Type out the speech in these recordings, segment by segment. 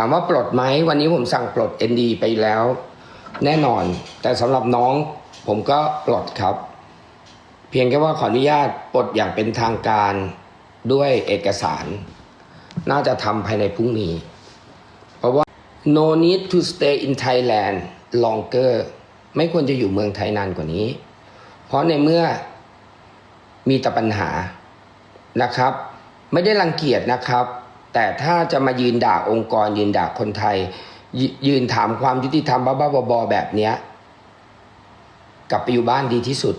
ามว่าปลดไหมวันนี้ผมสั่งปลด ND ไปแล้ว แน่นอน แต่สำหรับน้องผมก็ปลดครับ เพียงแค่ว่าขออนุญาตปลดอย่างเป็นทางการด้วยเอกสาร น่าจะทำภายในพรุ่งนี้ เพราะว่า no need to stay in Thailand longer ไม่ควรจะอยู่เมืองไทยนานกว่านี้ เพราะในเมื่อมีแต่ปัญหานะครับ ไม่ได้รังเกียจนะครับ แต่ถ้าจะมายืนด่าองค์กร ยืนด่าคนไทยยยืนถามความยุติธรรมบ้าๆบอๆแบบเนี้ยกลับไปอยู่บ้านดีที่สุด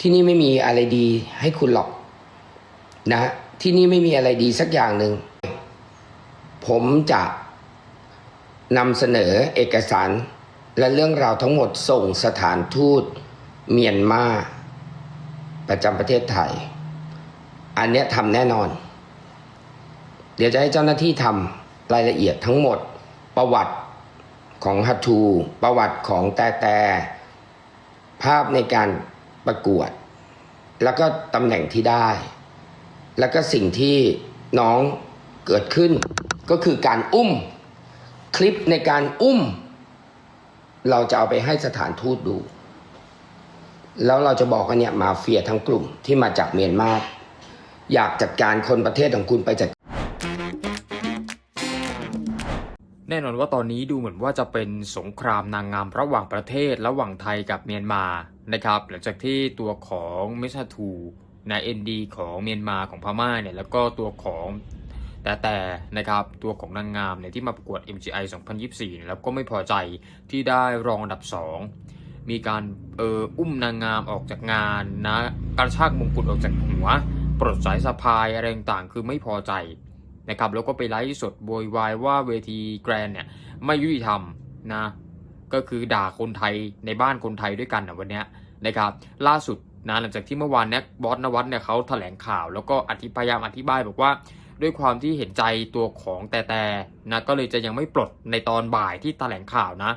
ที่นี่ไม่มีอะไรดีให้คุณหรอกนะที่นี่ไม่มีอะไรดีสักอย่างหนึ่ง ผมจะนำเสนอเอกสาร และเรื่องราวทั้งหมดส่งสถานทูตเมียนมาประจำประเทศไทย อันเนี้ยทำแน่นอน เดี๋ยวจะให้เจ้าหน้าที่ทำรายละเอียดทั้งหมด ประวัติของฮัตทู ประวัติของแต่แต่ภาพในการประกวด แล้วก็ตำแหน่งที่ได้ แล้วก็สิ่งที่น้องเกิดขึ้น ก็คือการอุ้ม คลิปในการอุ้ม เราจะเอาไปให้สถานทูตดู แล้วเราจะบอกว่าเนี่ยมาเฟียทั้งกลุ่มที่มาจากเมียนมาอยากจัดการคนประเทศของคุณไปจัด แน่นอนว่าตอนนี้ดูเหมือนว่าจะเป็นสงครามนางงามระหว่างประเทศระหว่างไทยกับเมียนมานะครับ หลังจากที่ตัวของมิชาทูนะเอ็นดีของเมียนมาของพม่าเนี่ยแล้วก็ตัวของแต่แต่นะครับตัวของนางงามเนี่ยที่มาประกวด MGI 2024 แล้วก็ไม่พอใจที่ได้รองอันดับ 2 มีการเอออุ้มนางงามออกจากงานนะกระชากมงกุฎออกจากหัวปลดสายสะพายอะไรต่างๆคือไม่พอใจ นะครับแล้วก็ไปไลฟ์สดโวยวายว่าเวทีแกรนเนี่ยไม่ยุติธรรมนะก็คือด่าคนไทยในบ้านคนไทยด้วยกันนะวันเนี้ยนะครับล่าสุดนะหลังจากที่เมื่อวานเนี้ยบอสนวัตเนี่ยเขาแถลงข่าว แล้วก็อธิพยายามอธิบายบอกว่า ด้วยความที่เห็นใจตัวของแต่แต่นะก็เลยจะยังไม่ปลดในตอนบ่ายที่แถลงข่าวนะ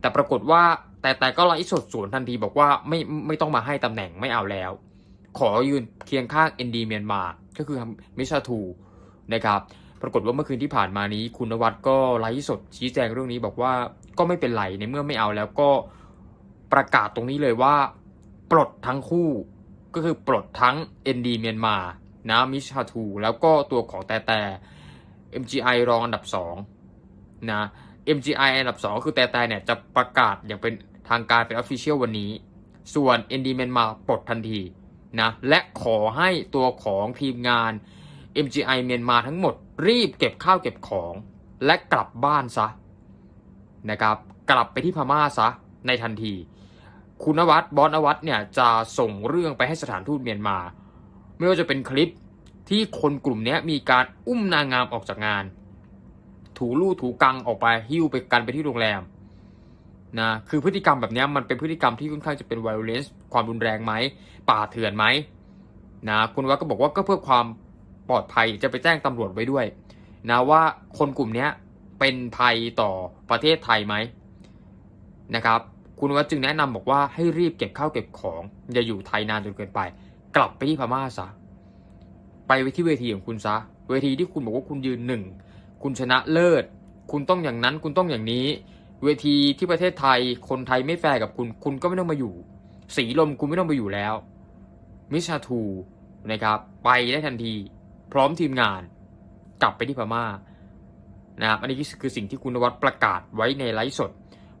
แต่ปรากฏว่าแต่แต่ก็ไลฟ์สดสวนทันทีบอกว่าไม่ไม่ต้องมาให้ตำแหน่งไม่เอาแล้ว ขอยืนเคียงข้างเอ็นดีเมียนมา ก็คือมิชาทู นะครับ ปรากฏว่าเมื่อคืนที่ผ่านมานี้ คุณนวัดก็ไลฟ์สดชี้แจงเรื่องนี้บอกว่าก็ไม่เป็นไรในเมื่อไม่เอาแล้วก็ประกาศตรงนี้เลยว่า ปลดทั้งคู่ก็คือปลดทั้ง ND เมียนมานะมิชาทูแล้วก็ตัวของแต่แต่ MGI รองอันดับ2นะ MGI อันดับ 2 คือแต่แต่เนี่ยจะประกาศอย่างเป็นทางการเป็น Official วันนี้ ส่วน ND เมียนมาปลดทันทีนะและขอให้ตัวของทีมงาน MGI เมียนมาทั้งหมด รีบเก็บข้าวเก็บของ และกลับบ้านซะนะครับกลับไปที่พม่าซะในทันที คุณนวัดบอสนวัดเนี่ยจะส่งเรื่องไปให้สถานทูตเมียนมา ไม่ว่าจะเป็นคลิปที่คนกลุ่มนี้มีการอุ้มนางงามออกจากงาน ถูลู่ถูกังออกไปหิ้วไปกันไปที่โรงแรมนะคือพฤติกรรมแบบนี้มันเป็นพฤติกรรมที่ค่อนข้างจะเป็น violence ความรุนแรงไหมป่าเถื่อนไหมนะคุณวัดก็บอกว่าก็เพื่อความ ปลอดภัยจะไปแจ้งตำรวจไว้ด้วยนะว่าคนกลุ่มนี้เป็นภัยต่อประเทศไทยไหมนะครับ คุณวัดจึงแนะนำบอกว่าให้รีบเก็บข้าวเก็บของ อย่าอยู่ไทยนานจนเกินไป กลับไปที่พม่าซะไปไที่เวทีของคุณซะ เวทีที่คุณบอกว่าคุณยืนหนึ่งคุณชนะเลิศ คุณต้องอย่างนั้นคุณต้องอย่างนี้ เวทีที่ประเทศไทย คนไทยไม่แฟร์กับคุณ คุณก็ไม่ต้องมาอยู่ สีลมคุณไม่ต้องไปอยู่แล้วมิชาทูนะครับ ไปได้ทันที พร้อมทีมงานกลับไปที่พม่านะครับอันนี้คือสิ่งที่คุณนวัดประกาศไว้ในไลฟ์สด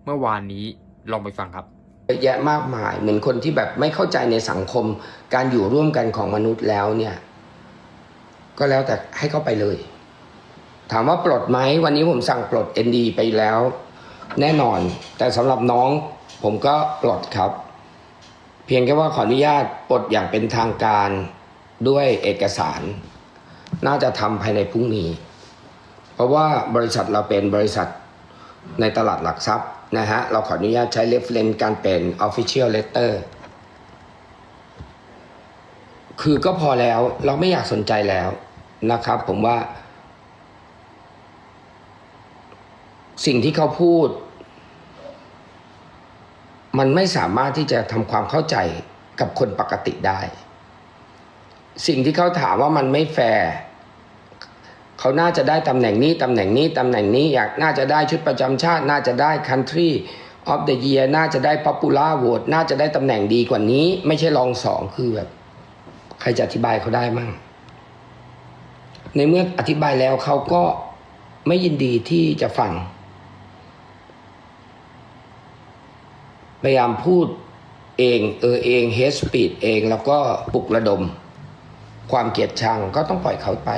เมื่อวานนี้ลองไปฟังครับเยอะแยะมากมายเหมือนคนที่แบบไม่เข้าใจในสังคมการอยู่ร่วมกันของมนุษย์แล้วเนี่ย ก็แล้วแต่ให้เข้าไปเลย ถามว่าปลดไหมวันนี้ผมสั่งปลด ND ไปแล้ว แน่นอน แต่สำหรับน้อง ผมก็ปลดครับ เพียงแค่ว่าขออนุญาตปลดอย่างเป็นทางการด้วยเอกสาร น่าจะทำภายในพรุ่งนี้ เพราะว่าบริษัทเราเป็นบริษัทในตลาดหลักทรัพย์นะฮะ เราขออนุญาตใช้ reference การเป็น official letter คือก็พอแล้วเราไม่อยากสนใจแล้วนะครับ ผมว่า สิ่งที่เขาพูด มันไม่สามารถที่จะทำความเข้าใจกับคนปกติได้ สิ่งที่เขาถามว่ามันไม่แฟร์ เขเขาน่าจะได้ตำแหน่งนี้ตำแหน่งนี้ตำแหน่งนี้อยากน่าจะได้ชุดประจำชาติ น่าจะได้ country of the year น่าจะได้ popular vote น่าจะได้ตำแหน่งดีกว่านี้ ไม่ใช่รองสองคือแบบ ใครจะอธิบายเขาได้มั่งในเมื่ออธิบายแล้วเขาก็ไม่ยินดีที่จะฟังพยายามพูดเองเออเองเฮสปีดเองแล้วก็ปลุกระดม ความเกลียดชังก็ต้องปล่อยเขาไป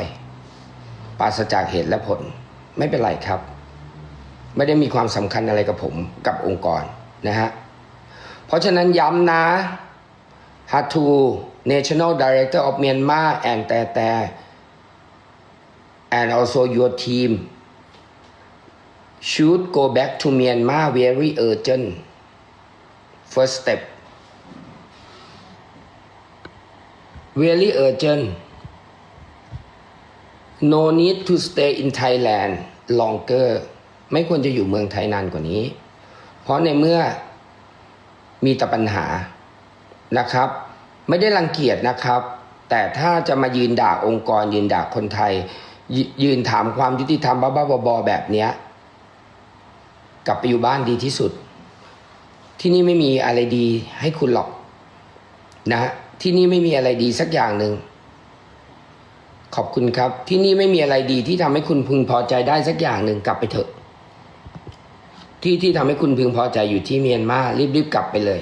ปราศจากเหตุและผล ไม่เป็นไรครับ ไม่ได้มีความสำคัญอะไรกับผมกับองค์กรนะฮะ เพราะฉะนั้นย้ำนะ Hatu National Director of Myanmar and แต่แต่ and also your team should go back to Myanmar very urgent first step very urgent no need to stay in Thailand longer ไม่ควรจะอยู่เมืองไทยนานกว่านี้ เพราะในเมื่อมีแต่ปัญหานะครับ ไม่ได้รังเกียจนะครับ แต่ถ้าจะมายืนด่าองค์กร ยืนด่าคนไทยยยืนถามความยุติธรรมบ้าๆบอๆแบบเนี้ยกลับไปอยู่บ้านดีที่สุด ที่นี่ไม่มีอะไรดีให้คุณหรอกนะที่นี่ไม่มีอะไรดีสักอย่างหนึ่ง ขอบคุณครับ ที่นี่ไม่มีอะไรดีที่ทำให้คุณพึงพอใจได้สักอย่างหนึ่งกลับไปเถอะ ที่ที่ทำให้คุณพึงพอใจอยู่ที่เมียนมารีบๆกลับไปเลย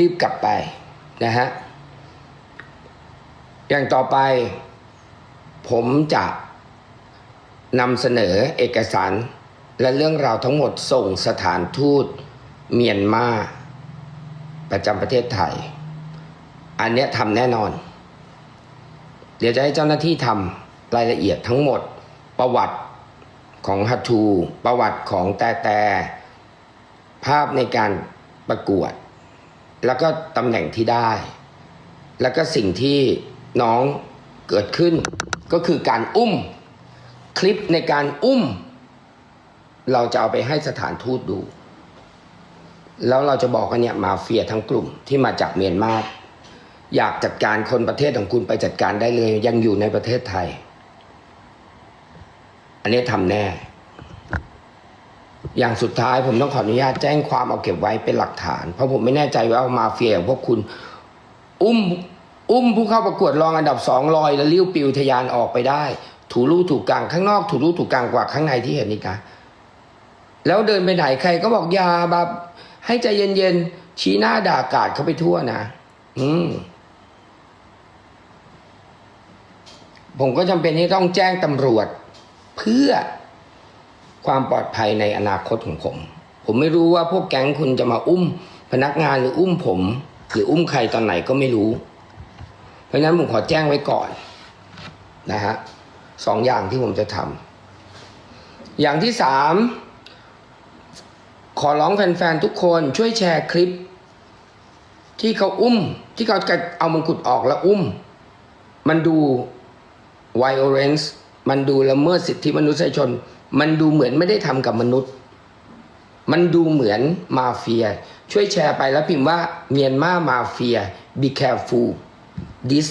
รีบๆกลับไปนะฮะอย่างต่อไป ผมจะนำเสนอเอกสาร และเรื่องราวทั้งหมดส่งสถานทูตเมียนมาประจำประเทศไทย อันเนี้ยทำแน่นอน เดี๋ยวจะให้เจ้าหน้าที่ทำรายละเอียดทั้งหมด ประวัติของฮัตทู ประวัติของแต่แต่ภาพในการประกวด แล้วก็ตำแหน่งที่ได้ แล้วก็สิ่งที่น้องเกิดขึ้น ก็คือการอุ้ม คลิปในการอุ้ม เราจะเอาไปให้สถานทูตดู แล้วเราจะบอกกันเนี่ยมาเฟียทั้งกลุ่มที่มาจากเมียนมา อยากจัดการคนประเทศของคุณไปจัดการได้เลย ยังอยู่ในประเทศไทย อันนี้ทำแน่ อย่างสุดท้ายผมต้องขออนุญาตแจ้งความเอาเก็บไว้เป็นหลักฐาน เพราะผมไม่แน่ใจว่ามาเฟียอย่างพวกคุณ อุ้มอุ้มผู้เข้าประกวดรองอันดับสองลอยแล้วลิ้วปิวทะยานออกไปได้ ถูรูถูกกลางข้างนอก ถูรูถูกกลางกว่าข้างในที่เห็นนี่นะแล้วเดินไปไหนใครก็บอกยาแบบให้ใจเย็นๆชี้หน้าด่ากาดเขาไปทั่วนะ อืม ผมก็จำเป็นที่ต้องแจ้งตำรวจ เพื่อความปลอดภัยในอนาคตของผม ผมไม่รู้ว่าพวกแก๊งคุณจะมาอุ้ม พนักงานหรืออุ้มผม หรืออุ้มใครตอนไหนก็ไม่รู้ เพราะฉะนั้นผมขอแจ้งไว้ก่อนนะฮะสองอย่างที่ผมจะทำอย่างที่สามขอร้องแฟนๆทุกคนช่วยแชร์คลิป ที่เขาอุ้ม ที่เขาเอามงกุฎออกแล้วอุ้ม มันดู violence มันดูละเมิดสิทธิมนุษยชน มันดูเหมือนไม่ได้ทำกับมนุษย์ มันดูเหมือนมาเฟีย ช่วยแชร์ไปแล้วพิมพ์ว่าเมียนมามาเฟีย be careful this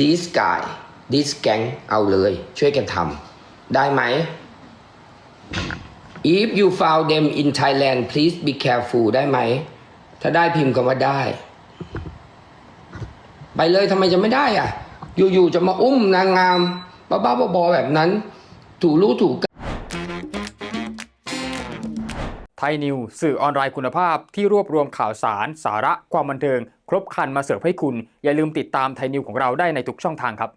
this guy this gang เอาเลย ช่วยกันทำได้ไหม if you found them in Thailand please be careful ได้ไหม ถ้าได้พิมพ์คำว่าได้ ไปเลยทำไมจะไม่ได้อะ อยู่ๆจะมาอุ้มนางงามบ้าๆบอๆแบบนั้น ถูรู้ถูกไทยนิวสื่อออนไลน์คุณภาพที่รวบรวมข่าวสาร สาระความบันเทิง ครบครันมาเสิร์ฟให้คุณ อย่าลืมติดตามไทยนิวของเราได้ในทุกช่องทางครับ